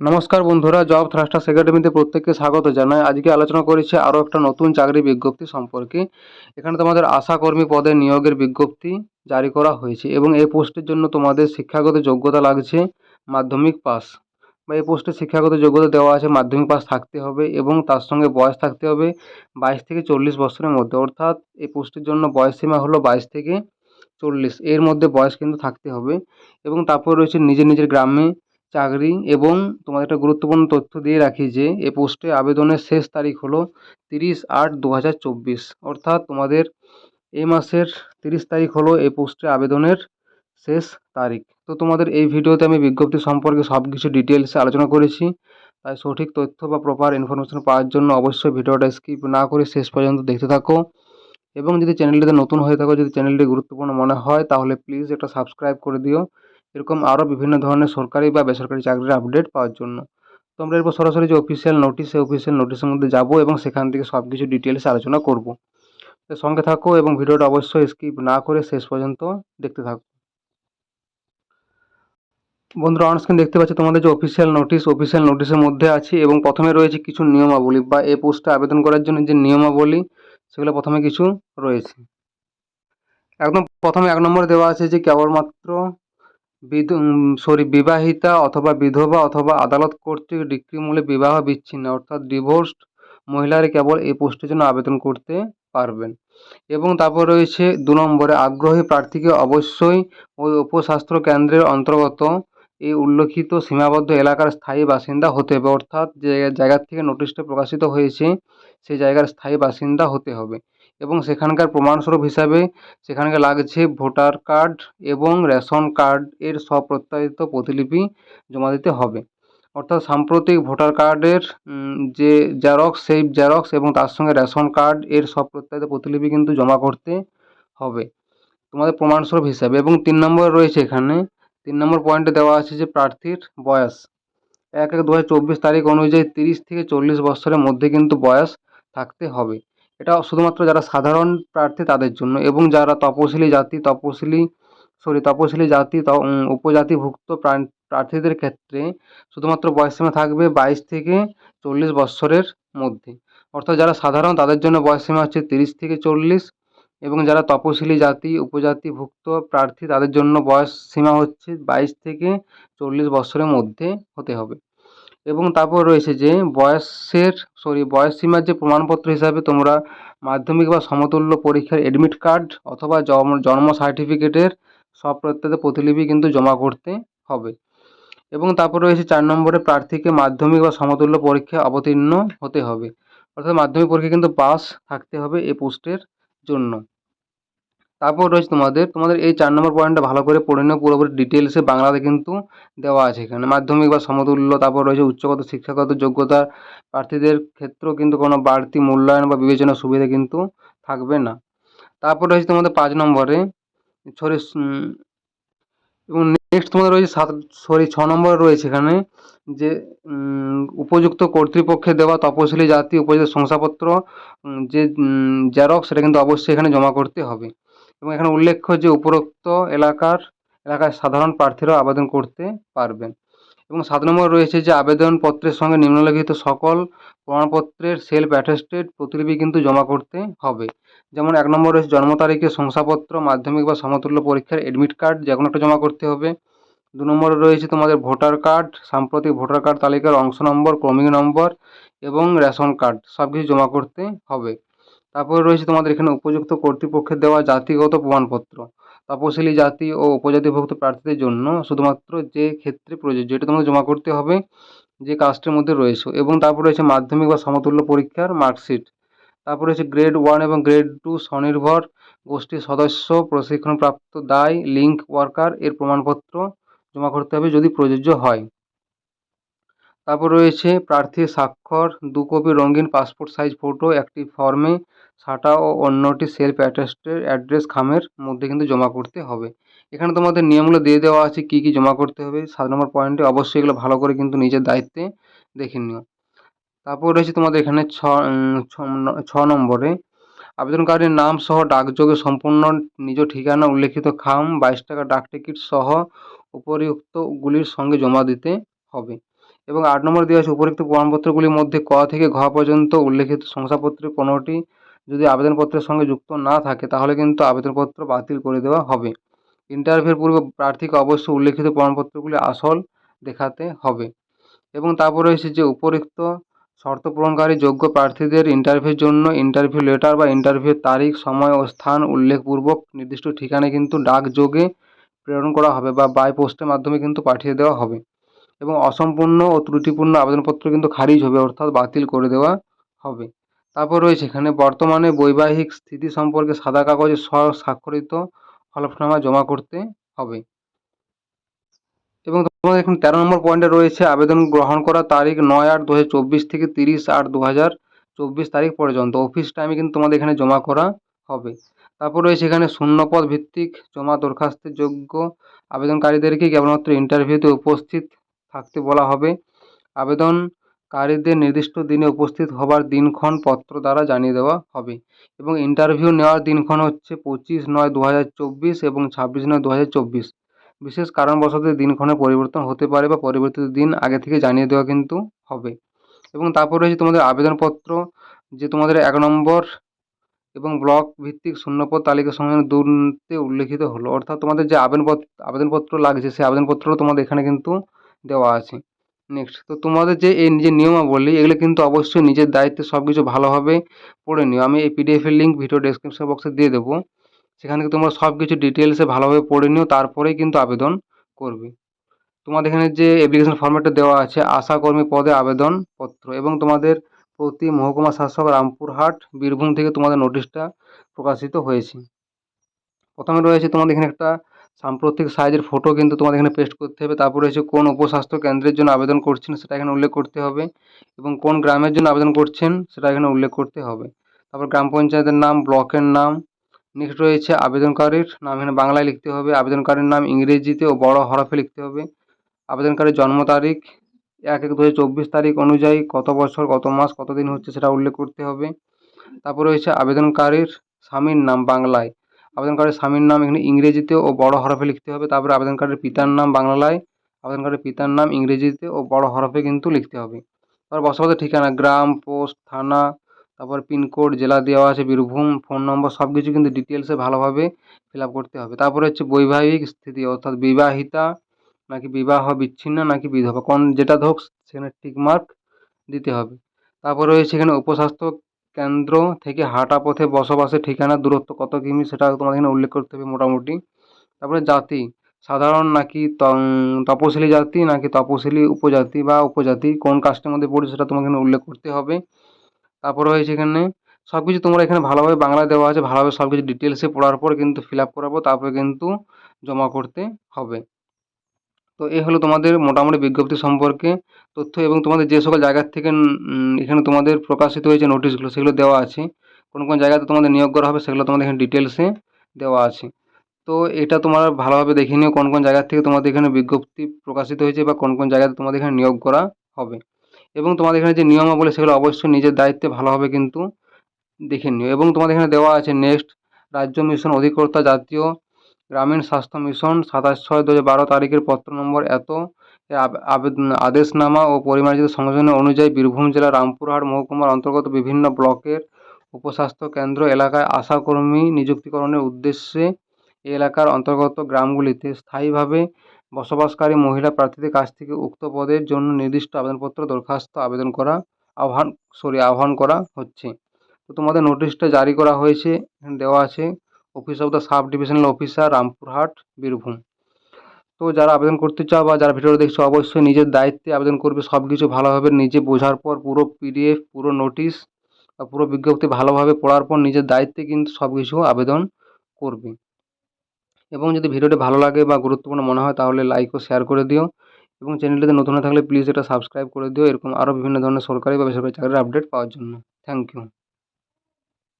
নমস্কার বন্ধুরা, job thrusters একাডেমিতে প্রত্যেককে স্বাগত জানাই। আজকে আলোচনা করেছি আরও একটা নতুন চাকরি বিজ্ঞপ্তি সম্পর্কে। এখানে তোমাদের আশাকর্মী পদে নিয়োগের বিজ্ঞপ্তি জারি করা হয়েছে এবং এই পোস্টের জন্য তোমাদের শিক্ষাগত যোগ্যতা লাগছে মাধ্যমিক পাস। বা এই পোস্টে শিক্ষাগত যোগ্যতা দেওয়া আছে, মাধ্যমিক পাস থাকতে হবে এবং তার সঙ্গে বয়স থাকতে হবে বাইশ থেকে চল্লিশ বছরের মধ্যে। অর্থাৎ এই পোস্টের জন্য বয়স সীমা হলো বাইশ থেকে চল্লিশ। এর মধ্যে বয়স কিন্তু থাকতে হবে এবং তারপর রয়েছে নিজের নিজের গ্রামে চাকরি এবং তোমাদের একটা গুরুত্বপূর্ণ তথ্য দিয়ে রাখি যে, এ পোস্টে আবেদনের শেষ তারিখ হলো তিরিশ আট দু হাজার চব্বিশ। অর্থাৎ তোমাদের এই মাসের তিরিশ তারিখ হলো এই পোস্টে আবেদনের শেষ তারিখ। তো তোমাদের এই ভিডিওতে আমি বিজ্ঞপ্তি সম্পর্কে সব কিছু ডিটেলসে আলোচনা করেছি। তাই সঠিক তথ্য বা প্রপার ইনফরমেশন পাওয়ার জন্য অবশ্যই ভিডিওটা স্কিপ না করে শেষ পর্যন্ত দেখতে থাকো। এবং যদি চ্যানেলটিতে নতুন হয়ে থাকো, যদি চ্যানেলটি গুরুত্বপূর্ণ মনে হয়, তাহলে প্লিজ একটা সাবস্ক্রাইব করে দিও। এরকম আরও বিভিন্ন ধরনের সরকারি বা বেসরকারি চাকরির আপডেট পাওয়ার জন্য। তো আমরা এরপর সরাসরি যে অফিসিয়াল নোটিশ সেই অফিসিয়াল নোটিশের মধ্যে যাব এবং সেখান থেকে সব কিছু ডিটেলস আলোচনা করব। তো সঙ্গে থাকো এবং ভিডিওটা অবশ্যই স্কিপ না করে শেষ পর্যন্ত দেখতে থাকো। বন্ধুরা অনস্ক্রিন দেখতে পাচ্ছি তোমাদের যে অফিসিয়াল নোটিশ অফিসিয়াল নোটিশের মধ্যে আছে এবং প্রথমে রয়েছে কিছু নিয়মাবলী বা এই পোস্টে আবেদন করার জন্য যে নিয়মাবলী, সেগুলো প্রথমে কিছু রয়েছে। একদম প্রথমে এক নম্বরে দেওয়া আছে যে কেবলমাত্র সরি বিবাহিতা অথবা বিধবা অথবা আদালত কর্তৃক ডিক্রি মূলে বিবাহ বিচ্ছিন্ন, অর্থাৎ ডিভোর্সড মহিলারা কেবল এই পোস্টের জন্য আবেদন করতে পারবেন। এবং তারপর রয়েছে দু নম্বরে, আগ্রহী প্রার্থীকে অবশ্যই ওই উপস্বাস্থ্য কেন্দ্রের অন্তর্গত এই উল্লেখিত সীমাবদ্ধ এলাকার স্থায়ী বাসিন্দা হতে হবে, অর্থাৎ যে জায়গার থেকে নোটিশটা প্রকাশিত হয়েছে, সেই জায়গার স্থায়ী বাসিন্দা হতে হবে। এবং সেখানকার প্রমাণস্বরূপ হিসাবে সেখানকার লাগছে ভোটার কার্ড এবং রেশন কার্ড এর স্বপ্রত্যাশিত প্রতিলিপি জমা দিতে হবে। অর্থাৎ সাম্প্রতিক ভোটার কার্ডের যে জেরক্স, সেই জেরক্স এবং তার সঙ্গে রেশন কার্ড এর স্বপ্রত্যাশিত প্রতিলিপি কিন্তু জমা করতে হবে। তোমাদের প্রমাণস্বরূপ হিসাবে এবং তিন নম্বর রয়েছে এখানে। তিন নম্বর পয়েন্টে দেওয়া আছে যে প্রার্থীর বয়স। এক এক দু তারিখ অনুযায়ী তিরিশ থেকে চল্লিশ বছরের মধ্যে কিন্তু বয়স থাকতে হবে। এটা শুধুমাত্র যারা সাধারণ প্রার্থী তাদের জন্য এবং যারা তপশিলি জাতি, তপশিলি সরি তপশিলি জাতি উপজাতিভুক্ত প্রার্থীদের ক্ষেত্রে শুধুমাত্র বয়সসীমা থাকবে বাইশ থেকে চল্লিশ বৎসরের মধ্যে। অর্থাৎ যারা সাধারণ তাদের জন্য বয়সসীমা হচ্ছে তিরিশ থেকে চল্লিশ এবং যারা তপশিলি জাতি, উপজাতিভুক্ত প্রার্থী তাদের জন্য বয়স সীমা হচ্ছে বাইশ থেকে চল্লিশ বৎসরের মধ্যে হতে হবে। এবং তারপর রয়েছে যে বয়সের সরি বয়স সীমার যে প্রমাণপত্র হিসাবে তোমরা মাধ্যমিক বা সমতুল্য পরীক্ষার অ্যাডমিট কার্ড অথবা জন্ম সার্টিফিকেটের সব স্বপ্রত্যেত প্রতিলিপি কিন্তু জমা করতে হবে। এবং তারপর রয়েছে চার নম্বরে প্রার্থীকে মাধ্যমিক বা সমতুল্য পরীক্ষায় অবতীর্ণ হতে হবে। অর্থাৎ মাধ্যমিক পরীক্ষা কিন্তু পাস থাকতে হবে এই পোস্টের জন্য। তারপর রয়েছে তোমাদের তোমাদের এই চার নম্বর পয়েন্টটা ভালো করে পড়ে নেওয়া পুরোপুরি ডিটেলসে বাংলাতে কিন্তু দেওয়া আছে এখানে। মাধ্যমিক বা সমতুল্য, তারপর রয়েছে উচ্চগত, শিক্ষাগত যোগ্যতা প্রার্থীদের ক্ষেত্রেও কিন্তু কোনো বাড়তি মূল্যায়ন বা বিবেচনা সুবিধা কিন্তু থাকবে না। তারপর রয়েছে তোমাদের পাঁচ নম্বরে সরি এবং নেক্সট তোমাদের রয়েছে সাত সরি ছ নম্বরে রয়েছে এখানে যে উপযুক্ত কর্তৃপক্ষে দেওয়া তপশিলি জাতি উপযুক্ত শংসাপত্র যে জেরক্স সেটা কিন্তু অবশ্যই এখানে জমা করতে হবে। এবং এখানে উল্লেখ্য যে উপরোক্ত এলাকার এলাকার সাধারণ প্রার্থীরাও আবেদন করতে পারবেন। এবং সাত নম্বর রয়েছে যে আবেদনপত্রের সঙ্গে নিম্নলিখিত সকল প্রমাণপত্রের সেলফ অ্যাটেস্টেড প্রতিলিপি কিন্তু জমা করতে হবে। যেমন এক নম্বর রয়েছে জন্ম তারিখে শংসাপত্র, মাধ্যমিক বা সমতুল্য পরীক্ষার অ্যাডমিট কার্ড যে কোনো একটা জমা করতে হবে। দু নম্বরে রয়েছে তোমাদের ভোটার কার্ড সাম্প্রতিক ভোটার কার্ড তালিকার অংশ নম্বর, ক্রমিক নম্বর এবং রেশন কার্ড সব কিছু জমা করতে হবে। তারপরে রয়েছে তোমাদের এখানে উপযুক্ত কর্তৃপক্ষের দেওয়া জাতিগত প্রমাণপত্র। তপশিলি জাতি ও উপজাতিভুক্ত প্রার্থীদের জন্য শুধুমাত্র যে ক্ষেত্রে প্রযোজ্য এটা তোমাদের জমা করতে হবে, যে কাস্টের মধ্যে রয়েছে এবং তারপর রয়েছে মাধ্যমিক বা সমতুল্য পরীক্ষার মার্কশিট। তারপর রয়েছে গ্রেড ওয়ান এবং গ্রেড টু স্বনির্ভর গোষ্ঠীর সদস্য, প্রশিক্ষণপ্রাপ্ত দায়, লিঙ্ক ওয়ার্কার, এর প্রমাণপত্র জমা করতে হবে যদি প্রযোজ্য হয়। তারপর রয়েছে প্রার্থীর স্বাক্ষর দু কপি রঙিন পাসপোর্ট সাইজ, ফটো, একটি ফর্মে সাটা ও অন্যটি সেলফ অ্যাটেস্টেড অ্যাড্রেস খামের মধ্যে কিন্তু জমা করতে হবে। এখানে তোমাদের নিয়মগুলো দিয়ে দেওয়া আছে, কী কী জমা করতে হবে। সাত নম্বর পয়েন্টে অবশ্যই এগুলো ভালো করে কিন্তু নিজের দায়িত্বে দেখে নিও। তারপর রয়েছে তোমাদের এখানে ছ ছ নম্বরে, আবেদনকারীর নাম সহ ডাকযোগে সম্পূর্ণ নিজ ঠিকানা উল্লেখিত খাম, বাইশ টাকা ডাক টিকিট সহ উপরিউক্তগুলির সঙ্গে জমা দিতে হবে। এবং আট নম্বর দেওয়া আছে উপরোক্ত প্রমাণপত্রগুলির মধ্যে ক থেকে ঘ পর্যন্ত উল্লেখিত শংসাপত্রের কোনোটি যদি আবেদনপত্রের সঙ্গে যুক্ত না থাকে, তাহলে কিন্তু আবেদনপত্র বাতিল করে দেওয়া হবে। ইন্টারভিউর পূর্বে প্রার্থীকে অবশ্যই উল্লেখিত প্রমাণপত্রগুলি আসল দেখাতে হবে। এবং তারপর রয়েছে যে উপরোক্ত শর্ত পূরণকারী যোগ্য প্রার্থীদের ইন্টারভিউর জন্য ইন্টারভিউ লেটার বা ইন্টারভিউর তারিখ, সময় ও স্থান উল্লেখপূর্বক নির্দিষ্ট ঠিকানায় কিন্তু ডাকযোগে প্রেরণ করা হবে বা বাই পোস্টের মাধ্যমে কিন্তু পাঠিয়ে দেওয়া হবে। এবং অসম্পূর্ণ ও ত্রুটিপূর্ণ আবেদনপত্র কিন্তু খারিজ হবে, অর্থাৎ বাতিল করে দেওয়া হবে। তারপর রয়েছে এখানে বর্তমানে বৈবাহিক স্থিতি সম্পর্কে সাদা কাগজে স্বাক্ষরিত হলফনামা জমা করতে হবে। এবং তোমাদের এখন তেরো নম্বর পয়েন্টে রয়েছে আবেদন গ্রহণ করার তারিখ নয় আট দু থেকে তিরিশ আট দু চব্বিশ তারিখ পর্যন্ত। অফিস টাইমে কিন্তু তোমাদের এখানে জমা করা হবে। তারপর রয়েছে এখানে শূন্যপদ ভিত্তিক জমা দরখাস্তের যোগ্য আবেদনকারীদেরকে কেবলমাত্র ইন্টারভিউতে উপস্থিত থাকতে বলা হবে। আবেদনকারীদের নির্দিষ্ট দিনে উপস্থিত হবার দিনক্ষণ পত্র দ্বারা জানিয়ে দেওয়া হবে এবং ইন্টারভিউ নেওয়ার দিনক্ষণ হচ্ছে পঁচিশ নয় দু হাজার চব্বিশ এবং ছাব্বিশ নয় দু হাজার চব্বিশ। বিশেষ কারণবশত দিনক্ষণে পরিবর্তন হতে পারে বা পরিবর্তিত দিন আগে থেকে জানিয়ে দেওয়া কিন্তু হবে। এবং তারপর রয়েছে তোমাদের আবেদনপত্র, যে তোমাদের এক নম্বর এবং ব্লক ভিত্তিক শূন্যপদ তালিকা সংযোজন দুতে উল্লেখিত হলো। অর্থাৎ তোমাদের যে আবেদনপত্র আবেদনপত্র লাগছে, সেই আবেদনপত্রও তোমাদের এখানে কিন্তু দেওয়া আছে। নেক্সট তো তোমাদের যে এই যে নিয়মাবলী, এগুলো কিন্তু অবশ্যই নিজের দায়িত্বে সব কিছু ভালোভাবে পড়ে নিও। আমি এই পিডিএফের লিঙ্ক ভিডিও ডেসক্রিপশন বক্সে দিয়ে দেবো। সেখানে তোমরা সব কিছু ডিটেলসে ভালোভাবে পড়ে নিও, তারপরেই কিন্তু আবেদন করবে। তোমাদের এখানে যে অ্যাপ্লিকেশন ফর্ম্যাটটা দেওয়া আছে, আশাকর্মী পদে আবেদনপত্র এবং তোমাদের প্রতি মহকুমা শাসক রামপুরহাট, বীরভূম থেকে তোমাদের নোটিশটা প্রকাশিত হয়েছে। প্রথমে রয়েছে তোমাদের এখানে একটা সাম্প্রতিক সাইজের ফটো কিন্তু তোমাদের এখানে পেস্ট করতে হবে। তারপর রয়েছে কোন উপস্বাস্থ্য কেন্দ্রের জন্য আবেদন করছেন সেটা এখানে উল্লেখ করতে হবে এবং কোন গ্রামের জন্য আবেদন করছেন সেটা এখানে উল্লেখ করতে হবে। তারপর গ্রাম পঞ্চায়েতের নাম, ব্লকের নাম নেক্সট রয়েছে আবেদনকারীর নাম এখানে বাংলায় লিখতে হবে। আবেদনকারীর নাম ইংরেজিতে ও বড় হরফে লিখতে হবে। আবেদনকারীর জন্ম তারিখ এক এক দু তারিখ অনুযায়ী কত বছর, কত মাস কত দিন হচ্ছে সেটা উল্লেখ করতে হবে। তারপর রয়েছে আবেদনকারীর স্বামীর নাম বাংলায়। আবেদনকারীর স্বামীর নাম এখানে ইংরেজিতে ও বড় হরফে লিখতে হবে। তারপরে আবেদনকারীর পিতার নাম বাংলায়, আবেদনকারীর পিতার নাম ইংরেজিতে ও বড় হরফে কিন্তু লিখতে হবে। তারপর বসবাসের ঠিকানা, গ্রাম, পোস্ট, থানা, তারপর পিনকোড, জেলা দেওয়া আছে, বীরভূম, ফোন নম্বর সব কিছু কিন্তু ডিটেলসে ভালোভাবে ফিল আপ করতে হবে। তারপরে হচ্ছে বৈবাহিক স্থিতি, অর্থাৎ বিবাহিতা নাকি বিবাহ বিচ্ছিন্ন নাকি বিধবা, কোন যেটা হোক সেখানে টিক মার্ক দিতে হবে। তারপর রয়েছে এখানে উপস্বাস্থ্য কেন্দ্র থেকে হাঁটা পথে বসবাসের ঠিকানা, দূরত্ব কত কিমি সেটা তোমাদের এখানে উল্লেখ করতে হবে মোটামুটি। তারপরে জাতি, সাধারণ নাকি তপশিলি জাতি নাকি তপশিলি উপজাতি বা উপজাতি, কোন কাস্টের মধ্যে পড়ছে সেটা তোমাকে এখানে উল্লেখ করতে হবে। তারপর রয়েছে এখানে সব কিছু তোমরা এখানে ভালোভাবে বাংলায় দেওয়া আছে, ভালোভাবে সব কিছু ডিটেলসে পড়ার পর কিন্তু ফিল আপ করাবো তারপরে কিন্তু জমা করতে হবে। তো এই হলো তোমাদের মোটামুটি বিজ্ঞপ্তি সম্পর্কে তথ্য এবং তোমাদের যে সকল জায়গার থেকে এখানে তোমাদের প্রকাশিত হয়েছে নোটিশগুলো, সেগুলো দেওয়া আছে। কোন কোন জায়গাতে তোমাদের নিয়োগ করা হবে সেগুলো তোমাদের এখানে ডিটেলসে দেওয়া আছে। তো এটা তোমরা ভালোভাবে দেখে নিও কোন কোন জায়গার থেকে তোমাদের এখানে বিজ্ঞপ্তি প্রকাশিত হয়েছে বা কোন কোন জায়গাতে তোমাদের এখানে নিয়োগ করা হবে। এবং তোমাদের এখানে যে নিয়মাবলী, সেগুলো অবশ্যই নিজের দায়িত্বে ভালোভাবে কিন্তু দেখে নিও। এবং তোমাদের এখানে দেওয়া আছে নেক্সট রাজ্য মিশন অধিকর্তা জাতীয় গ্রামীণ স্বাস্থ্য মিশন সাতাশ ছয় দু হাজার বারো তারিখের পত্র নম্বর এত আদেশনামা ও পরিমার্জিত সংশোধনী অনুযায়ী বীরভূম জেলার রামপুরহাট মহকুমার অন্তর্গত বিভিন্ন ব্লকের উপস্বাস্থ্য কেন্দ্র এলাকায় আশাকর্মী নিযুক্তিকরণের উদ্দেশ্যে এই এলাকার অন্তর্গত গ্রামগুলিতে স্থায়ীভাবে বসবাসকারী মহিলা প্রার্থীদের কাছ থেকে উক্ত পদের জন্য নির্দিষ্ট আবেদনপত্র দরখাস্ত আবেদন করা, আহ্বান, সরি, আহ্বান করা হচ্ছে। তো তোমাদের নোটিশটা জারি করা হয়েছে, দেওয়া আছে। Office of the sub divisional officer Rampurhat Birbhum তো যারা আবেদন করতে চাও বা যারা ভিডিওটা দেখছ, অবশ্যই নিজের দায়িত্বে আবেদন করবে। সব কিছু ভালোভাবে নিজে বোঝার পর পুরো পিডিএফ পুরো নোটিশ বা পুরো বিজ্ঞপ্তি ভালোভাবে পড়ার পর নিজের দায়িত্বে কিন্তু সব কিছু আবেদন করবে। এবং যদি ভিডিওটি ভালো লাগে বা গুরুত্বপূর্ণ মনে হয়, তাহলে লাইক ও শেয়ার করে দিও। এবং চ্যানেলটিতে নতুন থাকলে প্লিজ এটা সাবস্ক্রাইব করে দিও। এরকম আরও বিভিন্ন ধরনের সরকারি বা বেসরকারি চাকরির আপডেট পাওয়ার জন্য। Thank you